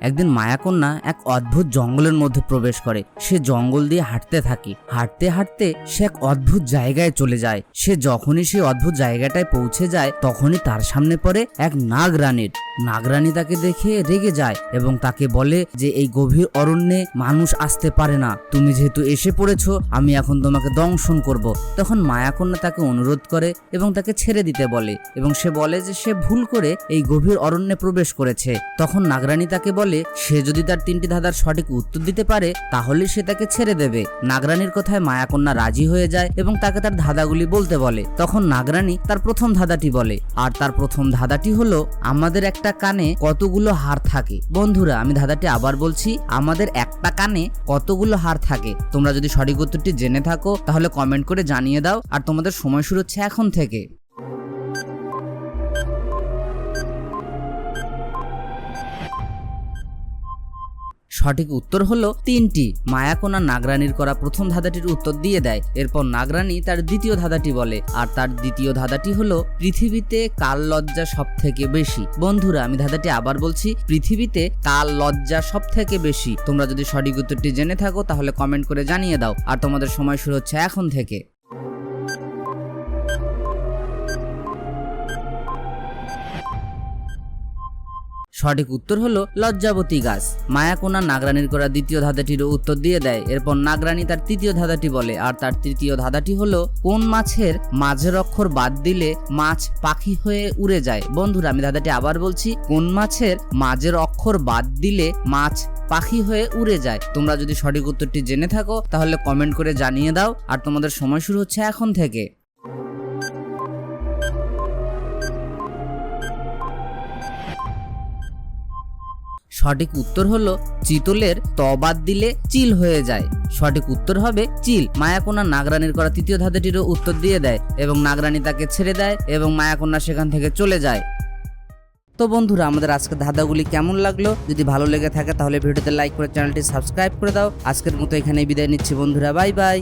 একদিন মায়াকন্যা এক অদ্ভুত জঙ্গলের মধ্যে প্রবেশ করে। সে জঙ্গল দিয়ে হাঁটতে থাকে। হাঁটতে হাঁটতে সে এক অদ্ভুত জায়গায় চলে যায়। সে যখনই সেই অদ্ভুত জায়গাটায় পৌঁছে যায়, তখনই তার সামনে পড়ে এক নাগরানীর। নাগরানী তাকে দেখে রেগে যায় এবং তাকে বলে যে, এই গভীর অরণ্যে মানুষ আসতে পারে না। তুমি যেহেতু এসে পড়েছো, আমি এখন তোমাকে দংশন করব। তখন মায়াকন্যা তাকে অনুরোধ করে এবং তাকে ছেড়ে দিতে বলে। এবং সে বলে যে, সে ভুল করে এই গভীর অরণ্যে প্রবেশ করেছে। তখন নাগরানী তাকে বলে সে যদি তার তিনটি ধাঁধার সঠিক উত্তর দিতে পারে, তাহলে সে তাকে ছেড়ে দেবে। নাগরানীর কথায় মায়াকন্যা রাজি হয়ে যায় এবং তাকে তার ধাঁধাগুলি বলতে বলে। তখন নাগরানী তার প্রথম ধাঁধাটি বলে। আর তার প্রথম ধাঁধাটি হলো, আমাদের একটা কানে কতগুলো হার থাকে? বন্ধুরা, আমি ধাঁধাটি আবার বলছি, আমাদের একটা কানে কতগুলো হার থাকে? তোমরা যদি সঠিক উত্তরটি জেনে থাকো, তাহলে কমেন্ট করে জানিয়ে দাও, আর তোমাদের সময় শুরু হচ্ছে এখন থেকে। সঠিক উত্তর হলো তিনটি। মায়াকোনা নাগরানির করা প্রথম ধাঁধাটির উত্তর দিয়ে দেয়। এরপর নাগরানি তার দ্বিতীয় ধাঁধাটি বলে। আর তার দ্বিতীয় ধাঁধাটি হলো পৃথিবীতে কাল লজ্জা সব থেকে বেশি। বন্ধুরা, আমি ধাঁধাটি আবার বলছি, পৃথিবীতে কাল লজ্জা সব থেকে বেশি। তোমরা যদি সঠিক উত্তরটি জেনে থাকো, তাহলে কমেন্ট করে জানিয়ে দাও। আর তোমাদের সময় শুরু হচ্ছে এখন থেকে। সঠিক উত্তর হলো লজ্জাবতী গাছ। মায়াকোনা নাগরানির করা দ্বিতীয় ধাঁধাটিরও উত্তর দিয়ে দেয়। এরপর নাগরানি তার তৃতীয় ধাঁধাটি বলে, আর তার তৃতীয় ধাঁধাটি হলো, কোন মাছের মাঝের অক্ষর বাদ দিলে মাছ পাখি হয়ে উড়ে যায়? বন্ধুরা, আমি ধাঁধাটি আবার বলছি, কোন মাছের মাঝের অক্ষর বাদ দিলে মাছ পাখি হয়ে উড়ে যায়? তোমরা যদি সঠিক উত্তরটি জেনে থাকো, তাহলে কমেন্ট করে জানিয়ে দাও। আর তোমাদের সময় শুরু হচ্ছে এখন থেকে। সঠিক উত্তর হলো চিতলের তবাদ দিলে চিল হয়ে যায়। সঠিক উত্তর হবে চিল। মায়াকোনা নাগরানির করা তৃতীয় ধাঁধাটিরও উত্তর দিয়ে দেয় এবং নাগরানি তাকে ছেড়ে দেয় এবং মায়াকোনা সেখান থেকে চলে যায়। তো বন্ধুরা, আমাদের আজকের ধাঁধাগুলি কেমন লাগল? যদি ভালো লেগে থাকে তাহলে ভিডিওতে লাইক করে চ্যানেলটি সাবস্ক্রাইব করে দাও। আজকের মতো এখানেই বিদায় নিচ্ছি বন্ধুরা। Bye bye.